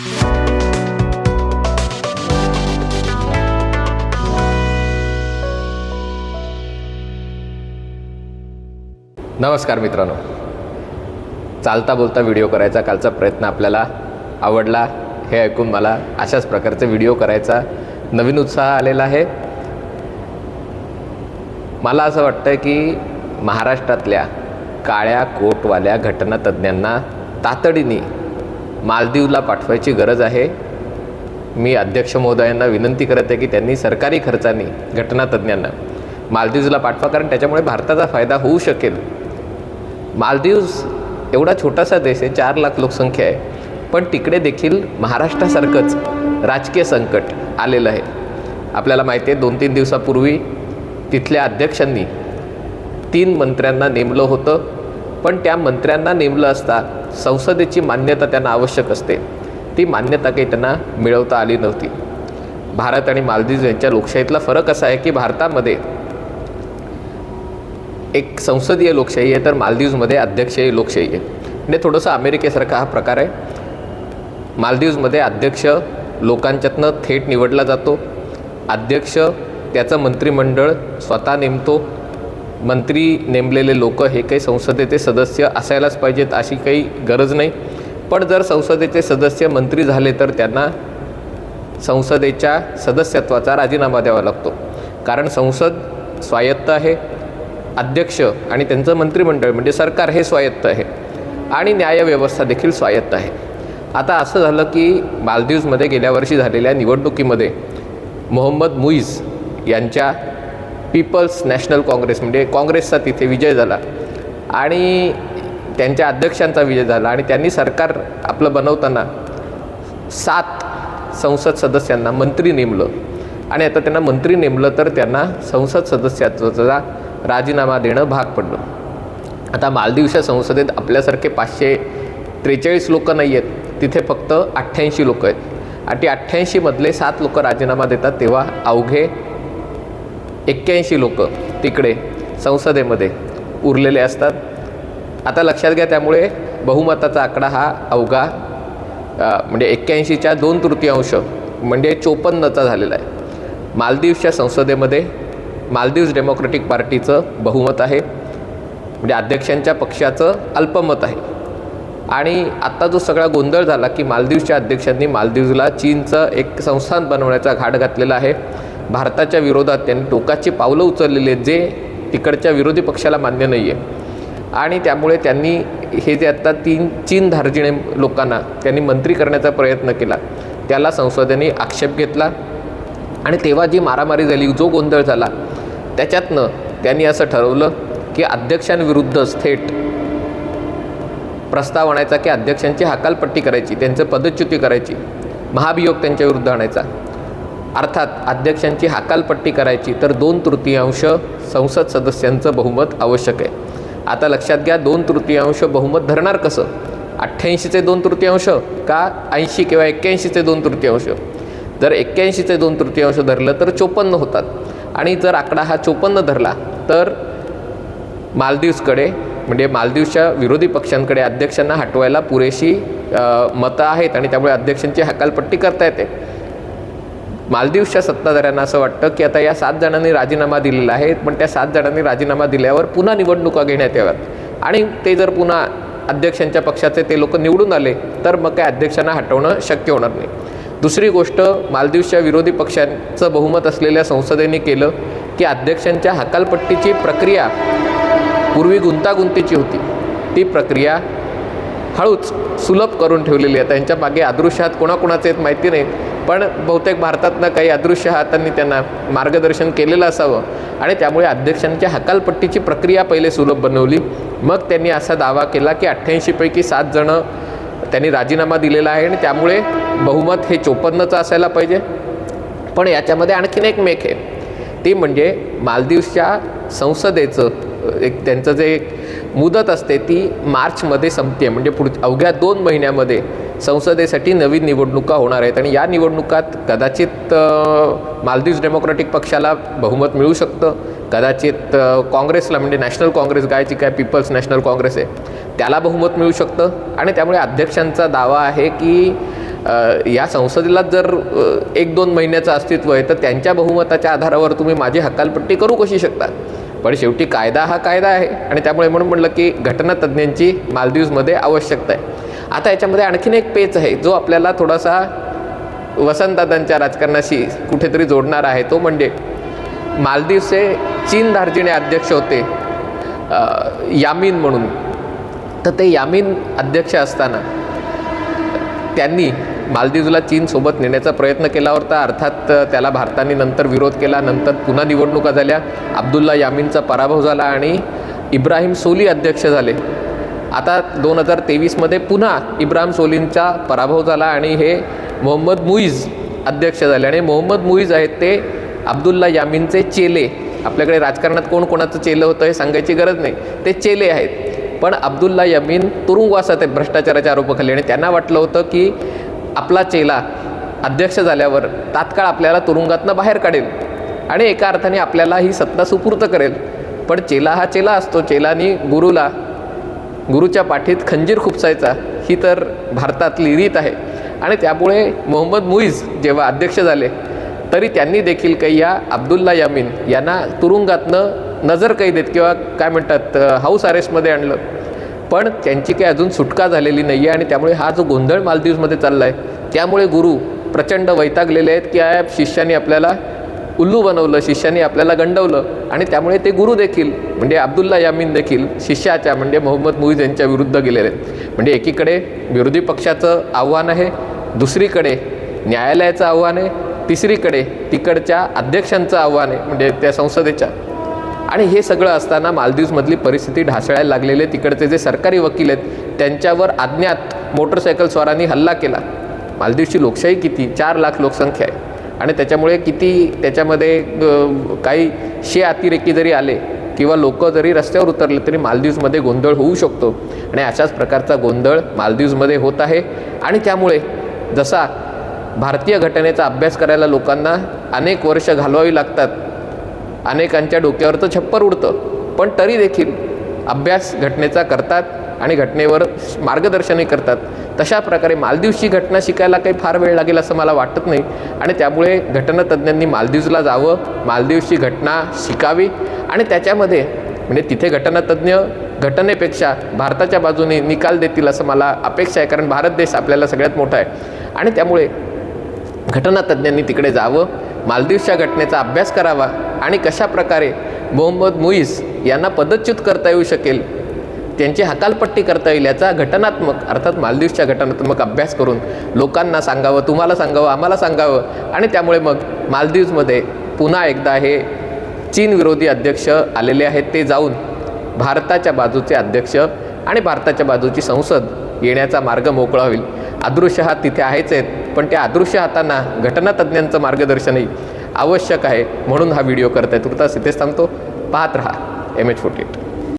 नमस्कार मित्रांनो. चालता बोलता व्हिडिओ करायचा कालचा प्रयत्न आपल्याला आवडला हे ऐकून मला अशाच प्रकारचे व्हिडिओ करायचा नवीन उत्साह आलेला आहे. मला असं वाटतं की महाराष्ट्रातल्या काळ्या कोटवाल्या घटनातज्ञांना तातडीने मालदीवला पाठवायची गरज आहे. मी अध्यक्ष महोदयांना विनंती करत आहे की त्यांनी सरकारी खर्चाने घटनातज्ञांना मालदीवला पाठवा कारण त्याच्यामुळे भारताचा फायदा होऊ शकेल. मालदीव्स एवढा छोटासा देश आहे चार लाख लोकसंख्या आहे. पण तिकडे देखील महाराष्ट्रासारखंच राजकीय संकट आलेलं आहे. आपल्याला माहिती आहे दोन तीन दिवसापूर्वी तिथल्या अध्यक्षांनी तीन मंत्र्यांना नेमलं होतं. पण त्या मंत्र्यांना नेमलं असता संसदेची मान्यता त्यांना आवश्यक असते. ती मान्यता काही त्यांना मिळवता आली नव्हती. भारत आणि मालदीव यांच्या लोकशाहीतला फरक असा आहे की भारतामध्ये एक संसदीय लोकशाही आहे तर मालदीवमध्ये अध्यक्षीय लोकशाही आहे. म्हणजे थोडंसं अमेरिकेसारखा हा प्रकार आहे. मालदीवमध्ये अध्यक्ष लोकांच्यातनं थेट निवडला जातो. अध्यक्ष त्याचं मंत्रिमंडळ स्वतः नेमतो. मंत्री नेमलेले लोक हे काही संसदेचे सदस्य असायलाच पाहिजेत अशी काही गरज नाही. पण जर संसदेचे सदस्य मंत्री झाले तर त्यांना संसदेच्या सदस्यत्वाचा राजीनामा द्यावा लागतो. कारण संसद स्वायत्त आहे अध्यक्ष आणि त्यांचं मंत्रिमंडळ म्हणजे सरकार हे स्वायत्त आहे आणि न्यायव्यवस्था देखील स्वायत्त आहे. आता असं झालं की मालदीव्समध्ये गेल्या वर्षी झालेल्या निवडणुकीमध्ये मोहम्मद मुईज यांच्या पीपल्स नॅशनल काँग्रेस म्हणजे काँग्रेसचा तिथे विजय झाला. आणि त्यांच्या अध्यक्षांचा विजय झाला आणि त्यांनी सरकार आपलं बनवताना सात संसद सदस्यांना मंत्री नेमलं. आणि आता त्यांना मंत्री नेमलं तर त्यांना संसद सदस्यत्वाचा राजीनामा देणं भाग पडलं. आता मालदीवच्या संसदेत आपल्यासारखे पाचशे त्रेचाळीस लोक नाही आहेत. तिथे फक्त अठ्ठ्याऐंशी लोक आहेत. आणि ती अठ्ठ्याऐंशीमधले सात लोक राजीनामा देतात तेव्हा अवघे एक्क्याऐंशी लोक तिकडे संसदेमध्ये उरलेले असतात. आता लक्षात घ्या त्यामुळे बहुमताचा आकडा हा अवघा म्हणजे एक्क्याऐंशीच्या दोन तृतीयांश म्हणजे चोपन्नचा झालेला आहे. मालदीवच्या संसदेमध्ये मालदीव्स डेमोक्रेटिक पार्टीचं बहुमत आहे. म्हणजे अध्यक्षांच्या पक्षाचं अल्पमत आहे. आणि आत्ता जो सगळा गोंधळ झाला की मालदीवच्या अध्यक्षांनी मालदीवला चीनचं एक संस्थान बनवण्याचा घाट घातलेला आहे. भारताच्या विरोधात त्यांनी टोकाची पावलं उचललेली आहेत जे तिकडच्या विरोधी पक्षाला मान्य नाही आहे आणि त्यामुळे त्यांनी हे जे आत्ता तीन चीन धार्जिणे लोकांना त्यांनी मंत्री करण्याचा प्रयत्न केला त्याला संसदेने आक्षेप घेतला. आणि तेव्हा जी मारामारी झाली जो गोंधळ झाला त्याच्यातनं त्यांनी असं ठरवलं की अध्यक्षांविरुद्धच थेट प्रस्ताव आणायचा की अध्यक्षांची हकालपट्टी करायची त्यांचं पदच्युती करायची महाभियोग त्यांच्या विरुद्ध आणायचा. अर्थात अध्यक्षांची हकालपट्टी करायची तर दोन तृतीयांश संसद सदस्यांचं बहुमत आवश्यक आहे. आता लक्षात घ्या दोन तृतीयांश बहुमत धरणार कसं? अठ्ठ्याऐंशीचे दोन तृतीयांश का ऐंशी किंवा एक्क्याऐंशीचे दोन तृतीयांश? जर एक्क्याऐंशीचे दोन तृतीयांश धरलं तर चोपन्न होतात. आणि जर आकडा हा चोपन्न धरला तर मालदीव्सकडे म्हणजे मालदीवच्या विरोधी पक्षांकडे अध्यक्षांना हटवायला पुरेशी मतं आहेत आणि त्यामुळे अध्यक्षांची हकालपट्टी करता येते. मालदीवच्या सत्ताधाऱ्यांना असं वाटतं की आता या सात जणांनी राजीनामा दिलेला आहे पण त्या सात जणांनी राजीनामा दिल्यावर पुन्हा निवडणुका घेण्यात याव्यात. आणि ते जर पुन्हा अध्यक्षांच्या पक्षाचे ते लोक निवडून आले तर मग काय अध्यक्षांना हटवणं शक्य होणार नाही. दुसरी गोष्ट मालदीवच्या विरोधी पक्षांचं बहुमत असलेल्या संसदेने केलं की अध्यक्षांच्या हकालपट्टीची प्रक्रिया पूर्वी गुंतागुंतीची होती. ती प्रक्रिया हळूच सुलभ करून ठेवलेली आहे. त्यांच्या मागे आदृश्यात कोणाकोणाचे आहेत माहिती नाही. पण बहुतेक भारतातनं काही अदृश्य हातांनी त्यांना मार्गदर्शन केलेलं असावं. आणि त्यामुळे अध्यक्षांच्या हकालपट्टीची प्रक्रिया पहिले सुलभ बनवली. मग त्यांनी असा दावा केला की अठ्ठ्याऐंशीपैकी सात जणं त्यांनी राजीनामा दिलेला आहे आणि त्यामुळे बहुमत हे चोपन्नचं असायला पाहिजे. पण याच्यामध्ये आणखीन एक मेक आहे. ती म्हणजे मालदीवच्या संसदेचं एक त्यांचं जे एक मुदत असते ती मार्चमध्ये संपते. म्हणजे पुढ अवघ्या दोन महिन्यामध्ये संसदेसाठी नवीन निवडणुका होणार आहेत आणि या निवडणुकात कदाचित मालदीव्स डेमोक्रॅटिक पक्षाला बहुमत मिळू शकतं. कदाचित काँग्रेसला म्हणजे नॅशनल काँग्रेस गायची काय पीपल्स नॅशनल काँग्रेस आहे त्याला बहुमत मिळू शकतं. आणि त्यामुळे अध्यक्षांचा दावा आहे की या संसदेला जर एक दोन महिन्याचं अस्तित्व आहे तर त्यांच्या बहुमताच्या आधारावर तुम्ही माझी हकालपट्टी करू कशी शकता? पण शेवटी कायदा हा कायदा आहे. आणि त्यामुळे म्हणून म्हटलं की घटनातज्ञांची मालदीव्समध्ये आवश्यकता आहे. आता याच्यामध्ये आणखीन एक पेच आहे जो आपल्याला थोडासा वसंतदादांच्या राजकारणाशी कुठेतरी जोडणार आहे तो म्हणजे मालदीवचे चीन धार्जिणे अध्यक्ष होते यामीन म्हणून. तर ते यामीन अध्यक्ष असताना त्यांनी मालदीवला चीनसोबत नेण्याचा प्रयत्न केला होता अर्थात त्याला भारताने नंतर विरोध केला नंतर पुन्हा निवडणुका झाल्या अब्दुल्ला यामीनचा पराभव झाला आणि इब्राहिम सोली अध्यक्ष झाले. आता दोन हजार तेवीसमध्ये पुन्हा इब्राहिम सोलींचा पराभव झाला आणि हे मोहम्मद मुईज अध्यक्ष झाले. आणि मोहम्मद मुईज आहेत ते अब्दुल्ला यामीनचे चेले. आपल्याकडे राजकारणात कोण कोणाचं चेलं होतं हे सांगायची गरज नाही. ते चेले आहेत. पण अब्दुल्ला यमीन तुरुंगवासात आहेत भ्रष्टाचाराच्या आरोपाखाली. आणि त्यांना वाटलं होतं की आपला चेला अध्यक्ष झाल्यावर तात्काळ आपल्याला तुरुंगातनं बाहेर काढेल. आणि एका अर्थाने आपल्याला ही सत्ता सुपूर्त करेल. पण चेला हा चेला असतो. चेलानी गुरुला गुरुच्या पाठीत खंजीर खुपसायचा ही तर भारतातली रीत आहे. आणि त्यामुळे मोहम्मद मुईज जेव्हा अध्यक्ष झाले तरी त्यांनी देखील काही या अब्दुल्ला यामीन यांना तुरुंगातनं नजर कैदेत किंवा काय म्हणतात हाऊस अरेस्टमध्ये आणलं. पण त्यांची काही अजून सुटका झालेली नाही आहे आणि त्यामुळे हा जो गोंधळ मालदीवमध्ये चालला आहे त्यामुळे गुरु प्रचंड वैतागलेले आहेत की या शिष्याने आपल्याला उल्लू बनवलं शिष्याने आपल्याला गंडवलं आणि त्यामुळे ते गुरु देखील म्हणजे अब्दुल्ला यामीन देखील शिष्याच्या म्हणजे मोहम्मद मुईज यांच्या विरुद्ध गेलेले आहेत. म्हणजे एकीकडे विरोधी पक्षाचं आव्हान आहे दुसरीकडे न्यायालयाचं आव्हान आहे तिसरीकडे तिकडच्या अध्यक्षांचं आव्हान आहे म्हणजे त्या संसदेच्या. आणि हे सगळं असताना मालदीवमधली परिस्थिती ढासळायला लागलेले तिकडचे जे सरकारी वकील आहेत त्यांच्यावर अज्ञात मोटरसायकल स्वारांनी हल्ला केला. मालदीवची लोकशाही किती? चार लाख लोकसंख्या आहे. आणि त्याच्यामुळे किती त्याच्यामध्ये काही शे अतिरेकी जरी आले किंवा लोक जरी रस्त्यावर उतरले तरी मालदीवमध्ये गोंधळ होऊ शकतो. आणि अशाच प्रकारचा गोंधळ मालदीवमध्ये होत आहे. आणि त्यामुळे जसा भारतीय घटनेचा अभ्यास करायला लोकांना अनेक वर्ष घालवावी लागतात अनेकांच्या डोक्यावर तर छप्पर उडतं पण तरी देखील अभ्यास घटनेचा करतात आणि घटनेवर मार्गदर्शनही करतात. तशा प्रकारे मालदीवची घटना शिकायला काही फार वेळ लागेल असं मला वाटत नाही. आणि त्यामुळे घटनातज्ञांनी मालदीवला जावं मालदीवची घटना शिकावी आणि त्याच्यामध्ये म्हणजे तिथे घटनातज्ञ घटनेपेक्षा भारताच्या बाजूने निकाल देतील असं मला अपेक्षा आहे. कारण भारत देश आपल्याला सगळ्यात मोठा आहे. आणि त्यामुळे घटनातज्ञांनी तिकडे जावं मालदीवच्या घटनेचा अभ्यास करावा आणि कशा प्रकारे मोहम्मद मुईस यांना पदच्युत करता येऊ शकेल त्यांची हकालपट्टी करता येईल याचा घटनात्मक अर्थात मालदीवच्या घटनात्मक अभ्यास करून लोकांना सांगावं तुम्हाला सांगावं आम्हाला सांगावं. आणि त्यामुळे मग मालदीवमध्ये पुन्हा एकदा हे चीन विरोधी अध्यक्ष आलेले आहेत. ते जाऊन भारताच्या बाजूचे अध्यक्ष आणि भारताच्या बाजूची संसद येण्याचा मार्ग मोकळा होईल. अदृश्य हात तिथे आहेच आहेत पण त्या अदृश्य हातांना घटनातज्ञांचं मार्गदर्शनही आवश्यक आहे म्हणून हा व्हिडिओ करत आहे तुर्तास इथेच थांबतो. पाहत रहा. M H forty